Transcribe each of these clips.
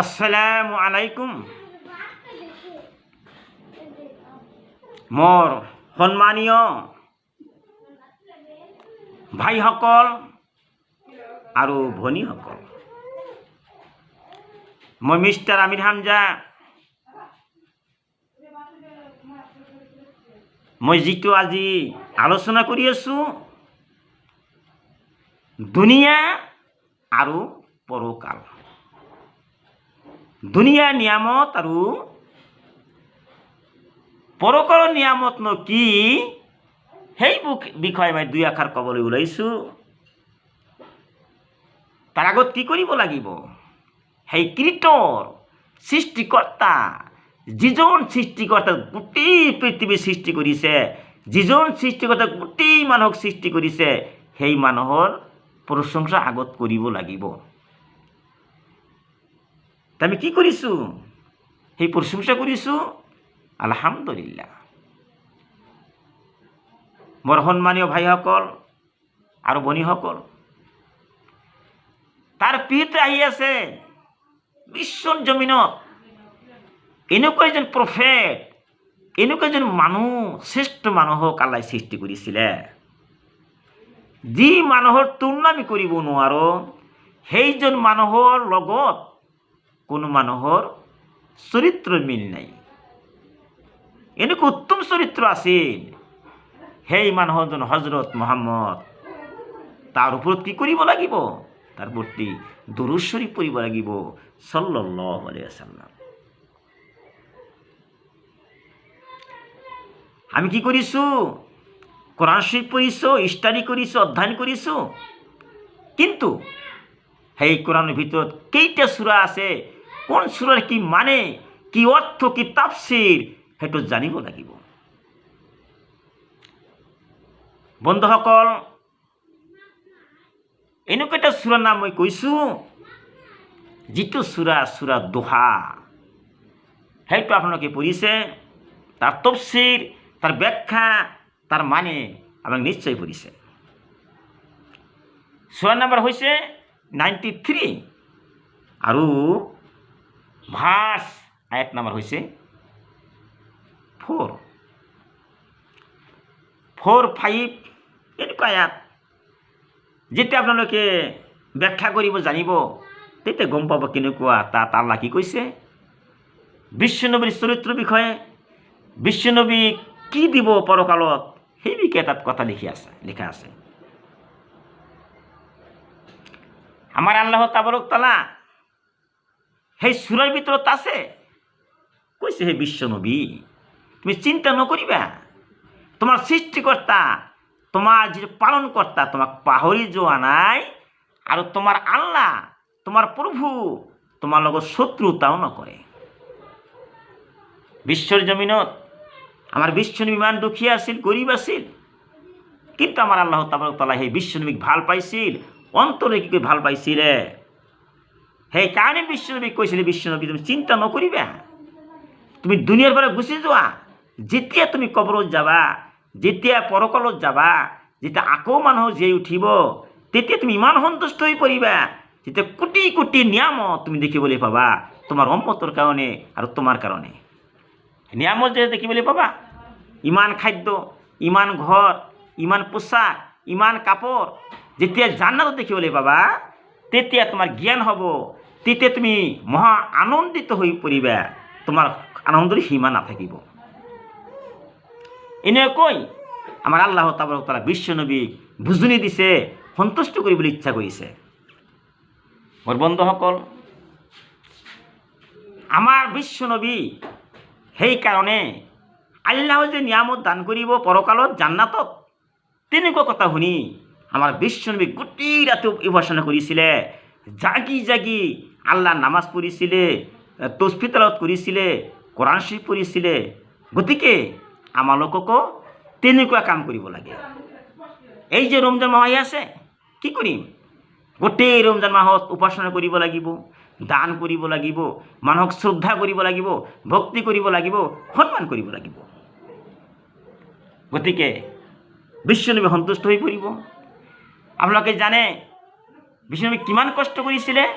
আসসালামু আলাইকুম। মোৰ সন্মানীয় ভাইসকল আৰু ভনীসকল। মই মিষ্টাৰ আমিৰ হামজা, মই যিটো আজি আলোচনা কৰি আছোঁ, দুনিয়া আৰু পৰকাল। দুনিয়াৰ নিয়ামত আৰু পৰকালৰ নিয়ামতনো কি? সেই বিষয়ে মই দুই আষাৰ ক'বলৈ ওলাইছোঁ। তাৰ আগত কি কৰিব লাগিব? সেই কীৰ্তৰ সৃষ্টিকৰ্তা, যিজন সৃষ্টিকৰ্তা গোটেই পৃথিৱী সৃষ্টি কৰিছে, যিজন সৃষ্টিকৰ্তা গোটেই মানুহক সৃষ্টি কৰিছে, সেই মানুহৰ প্ৰশংসা আগত কৰিব লাগিব। আমি কি কৰিছোঁ সেই প্ৰশংসা কৰিছোঁ আলহামদুলিল্লাহ। মোৰ সন্মানীয় ভাইসকল আৰু ভনীসকল তাৰ পিছতে আহি আছে বিশ্বৰ জমিনত। এনেকুৱা এজন প্ৰফেট এনেকুৱা এজন মানুহ শ্ৰেষ্ঠ মানুহক আল্লাই সৃষ্টি কৰিছিলে। যি মানুহৰ তুলনা আমি কৰিব নোৱাৰোঁ, সেইজন মানুহৰ লগত কোনো মানুহৰ চৰিত্ৰৰ মিল নাই। এনেকুৱা উত্তম চৰিত্ৰ আছিল সেই মানুহজন হজরত মোহাম্মদ, তার ওপৰত কি কৰিব লাগিব? তাৰ প্ৰতি দৰুশ্বৰী পঢ়িব লাগিব আলাইহি আমি কি কৰিছোঁ কোরআন শরীফ পঢ়িছোঁ ষ্টাডি কৰিছোঁ অধ্যয়ন কৰিছোঁ কিন্তু সেই কোরআনৰ ভিতৰত কেইটা চূড়া আছে কোন চূড়াৰ কি মানে কি অৰ্থ কি তাফসিৰ সেইটো জানিব লাগিব বন্ধুসকল এনেকুৱা এটা চূড়াৰ নাম মই কৈছোঁ যিটো চূড়া চূড়া দোহা, সেইটো আপোনালোকে পঢ়িছে, তাৰ তফচিৰ তাৰ ব্যাখ্যা, তাৰ মানে আপোনাক নিশ্চয় পঢ়িছে। চূড়া নাম্বাৰ হৈছে নাইণ্টি থ্ৰী আৰু ভাৰ্ছ আয়াত নম্বৰ হৈছে ফ'ৰ ফ'ৰ ফাইভ এনেকুৱা আয়াত? যেতিয়া আপোনালোকে ব্যাখ্যা কৰিব জানিব তেতিয়া গম পাব কেনেকুৱা তাত আল্লাহ কি কৈছে? বিশ্বনবীৰ চৰিত্ৰৰ বিষয়ে বিশ্বনবী কি দিব পৰকালত? সেই বিষয়ে তাত কথা লিখি আছে, লিখা আছে। আমাৰ আল্লাহ তাবৰক তালা সেই চূড়াৰ ভিতৰত আছে। কৈছে সেই বিশ্বনবী তুমি চিন্তা ন নকৰিবা তোমাৰ সৃষ্টিকৰ্তা তোমাৰ যিটো পালনকৰ্তা তোমাক পাহৰি যোৱা নাই আৰু তোমাৰ আল্লাহ তোমাৰ প্ৰভু তোমাৰ লগত শত্ৰুতাও নকৰে বিশ্বৰ জমিনত আমাৰ বিশ্বনবী ইমান দুখীয়া আছিল গৰীব আছিল। কিন্তু আমাৰ আল্লাহ তালা সেই বিশ্বনবীক ভালো পাইছিল অন্তৰে কি কৰি ভালো পাইছিলে? সেইকাৰণে বিশ্বনবীক কৈছিলে বিশ্বনবী তুমি চিন্তা নকৰিবা তুমি দুনিয়াৰ পৰা গুচি যোৱা যেতিয়া তুমি কবৰত যাবা যেতিয়া পৰকলত যাবা যেতিয়া আকৌ মানুহ জীয়াই উঠিব, তেতিয়া তুমি ইমান সন্তুষ্ট হৈ পৰিবা, যেতিয়া কোটি কোটি নিয়ামত তুমি দেখিবলৈ পাবা, তোমাৰ অম্মতৰ কাৰণে আৰু তোমাৰ কাৰণে। নিয়ামত যে দেখিবলৈ পাবা, ইমান খাদ্য, ইমান ঘৰ, ইমান পোচাক ইমান কাপোৰ, যেতিয়া জান্নাতত দেখিবলৈ পাবা তেতিয়া তোমাৰ জ্ঞান হ'ব। তেতিয়া তুমি মহা আনন্দিত হৈ পৰিবা। তোমাৰ আনন্দৰ সীমা নাথাকিব। এনেকৈ আমাৰ আল্লাহ তালা বিশ্বনবীক বুজনি দিছে, সন্তুষ্ট কৰিবলৈ ইচ্ছা কৰিছে। মোৰ বন্ধুসকল, আমাৰ বিশ্বনবী সেইকাৰণে আল্লাহ যে নিয়ামত দান কৰিব, পৰকালত জান্নাতত, তেনেকুৱা কথা শুনি আমাৰ বিশ্বনবী গোটেই ৰাতি উপাসনা কৰিছিলে জাগি জাগি আল্লাহ নামাজ পঢ়িছিলে তচফিতালত কৰিছিলে কোরআন শরীফ পঢ়িছিলে গতিকে আমালোককো তেনেকুৱা কাম কৰিব লাগে। এই যে ৰমজান মাহ আহি আছে, কি কৰিম? গোটেই ৰমজান মাহত উপাসনা কৰিব লাগিব, দান কৰিব লাগিব, মানুহক শ্ৰদ্ধা কৰিব লাগিব, ভক্তি কৰিব লাগিব, সন্মান কৰিব লাগিব। গতিকে বিশ্বনবী সন্তুষ্ট হৈ পৰিব। আপোনালোকে জানে বিষ্ণুনবী কিমান কষ্ট কৰিছিলে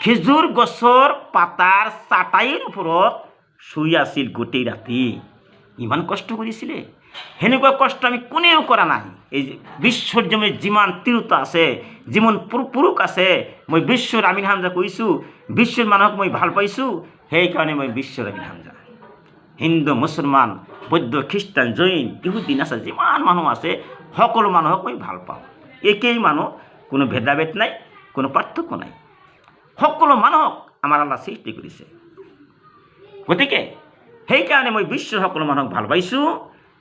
খেজুর, গছৰ পাতাৰ চাটাইৰ ওপৰত শুই আছিল গোটেই ৰাতি। ইমান কষ্ট কৰিছিলে সেনেকুৱা কষ্ট আমি কোনেও কৰা নাই। এই যে বিশ্বর জমিত যিমান তিৰোতা আছে, যিমান পুৰু- পুৰুষ আছে, মই বিশ্বর আমিন হামজা কৈছোঁ, বিশ্বৰ মানুহক মই ভালো পাইছোঁ, সেইকাৰণে মই বিশ্বৰ আমিন হামজা। হিন্দু, মুছলমান, বৌদ্ধ, খ্ৰীষ্টান, জৈন, ইহুদি নাচা যিমান মানুহ আছে, সকলো মানুহক মই ভালো পাওঁ। একেই মানুহ কোনো ভেদাভেদ নাই, কোনো পাৰ্থক্য নাই। সকলো মানুহক আমাৰ আল্লাহ সৃষ্টি কৰিছে গতিকে, সেইকাৰণে মই বিশ্বৰ সকলো মানুহক ভালো পাইছোঁ।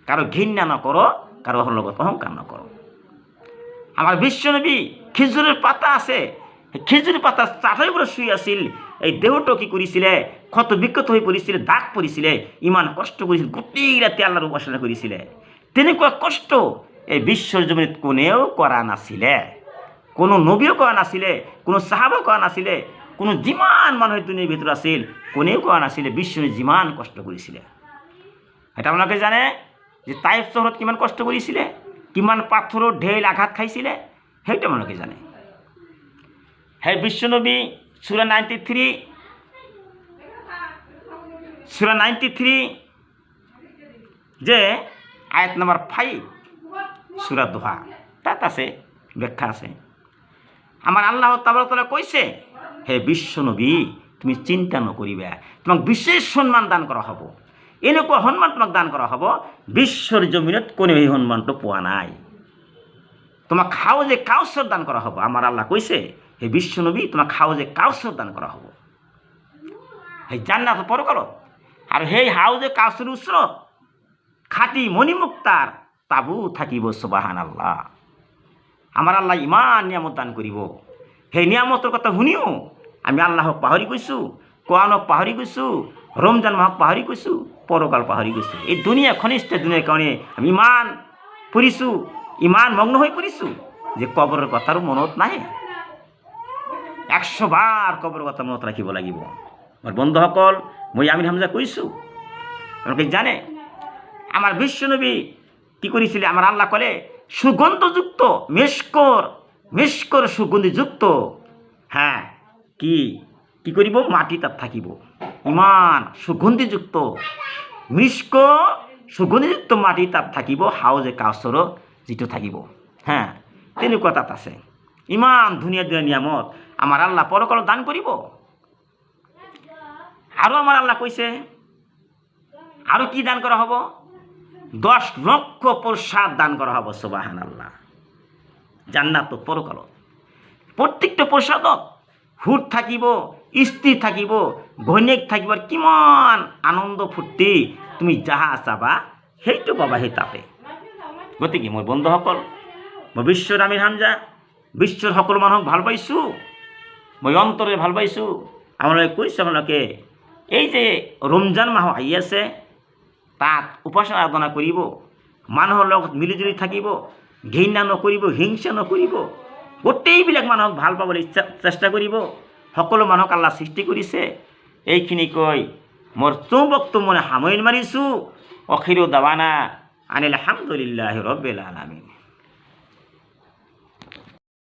কাৰো ঘৃণা নকৰোঁ, কাৰো লগত অহংকাৰ নকৰোঁ। আমাৰ বিশ্বনবী খেজুৰৰ পাতা আছে। খেজুৰ পাতা চাঠৰ পৰা শুই আছিল। এই দেহটো কি কৰিছিলে? ক্ষত বিক্ষত হৈ পৰিছিলে, দাগ পৰিছিলে। ইমান কষ্ট কৰিছিল, গোটেই ৰাতি আল্লাহৰ উপাসনা কৰিছিলে। তেনেকুৱা কষ্ট এই বিশ্বৰ জমিত কোনেও কৰা নাছিলে। কোনো নবীও কৰা নাছিলে, কোনো চাহাবো কৰা নাছিলে, কোনো যিমান মানুহ দুনিয়াৰ ভিতৰত আছিল, কোনেও কৰা নাছিলে বিশ্বই যিমান কষ্ট কৰিছিলে এটা আপোনালোকে জানে? যে টাইপ চহৰত কিমান কষ্ট কৰিছিলে কিমান পাথৰৰ ঢেৰ আঘাত খাইছিলে, সেইটো আপোনালোকে জানে? সেই বিশ্বনবী চুৰা নাইণ্টি থ্ৰী চুৰা নাইণ্টি থ্ৰী যে আয়াত নাম্বাৰ ফাইভ চুৰা দোহা। তাত আছে, ব্যাখ্যা আছে। আমাৰ আল্লাহ তাবৰতলা কৈছে হে বিশ্বনবী তুমি চিন্তা নকৰিবা তোমাক বিশেষ সন্মান দান কৰা হ'ব। এনেকুৱা সন্মান তোমাক দান কৰা হ'ব, বিশ্বৰ জমিনত কোনেও সেই সন্মানটো পোৱা নাই। তোমাক খাও যে কাউচৰ দান কৰা হ'ব। আমাৰ আল্লাহ কৈছে সেই বিশ্বনবী তোমাক খাও যে কাউচৰ দান কৰা হ'ব। সেই জান্নাত পৰকালত আৰু সেই হাউজে কাউচৰ ওচৰত খাটি মণিমুক্তাৰ তাবু থাকিব চুবাহান আল্লাহ আমাৰ আল্লাহ ইমান নিয়ামত দান কৰিব সেই নিয়ামতৰ কথা শুনিও। আমি আল্লাহক পাহৰি গৈছোঁ কোৱানক পাহৰি গৈছোঁ, ৰমজান মাহক পাহৰি গৈছোঁ, পৰকাল পাহৰি গৈছোঁ। এই দুনিয়া খনিষ্ঠ দুনিয়াৰ কাৰণে আমি ইমান ফুৰিছোঁ, ইমান মগ্ন হৈ পৰিছোঁ যে কবৰৰ কথাৰো মনত নাহে। একশ বাৰ কবৰৰ কথা মনত ৰাখিব লাগিব। মোৰ বন্ধুসকল, মই আমিৰ হামজা কৈছোঁ। আপোনালোকে জানে, আমাৰ বিশ্বনবী কি কৰিছিলে আমাৰ আল্লাহ ক'লে, সুগন্ধযুক্ত মেস্কৰ মেস্কৰ সুগন্ধিযুক্ত। হ্যাঁ কি? কি কৰিব মাটি তাত থাকিব। ইমান, সুগন্ধিযুক্ত। মিস্ক সুগন্ধিযুক্ত মাটি তাত থাকিব, হাউজে কাউচৰ যিটো থাকিব। হা তেনেকুৱা তাত আছে। ইমান ধুনীয়া ধুনীয়া নিয়ামত। আমাৰ আল্লাহ পৰকালত দান কৰিব আৰু আমাৰ আল্লাহ কৈছে আৰু কি দান কৰা হ'ব? দশ লক্ষ প্রসাদ দান করা হব সুবাহান আল্লাহ জান্নাত পরকালত প্রত্যেকটা প্রসাদত হুট থাকিব, স্ত্রী থাকিব ঘৈণীয়েক থাকিব কিমান আনন্দ ফূৰ্তি তুমি যাহা চাবা, সেইটো পাবা সেই তাতে। গতিকে মোৰ বন্ধুসকল মই বিশ্বৰ আমিৰ হামজা, বিশ্বৰ সকলো মানুহক ভালো পাইছোঁ, মই অন্তৰে ভালো পাইছোঁ। আপোনালোকে কৈছোঁ, আপোনালোকে, এই যে ৰমজান মাহ আহি আছে তাত উপাসনা আরাধনা কৰিব মানুহৰ লগত মিলিজুলি থাকিব, ঘৃণা নকৰিব, হিংসা নকৰিব, গোটেইবিলাক মানুহক ভালো পাবলৈ ইচ্ছা, চেষ্টা কৰিব, সকলো মানুহক আল্লাহ সৃষ্টি কৰিছে। এইখিনি কৈ মোৰ চৌবকটো মই সামৰি মাৰিছোঁ। অখিৰো দাৱানা আনিল হামদুলিল্লাহ ৰব্বিল আলামিন।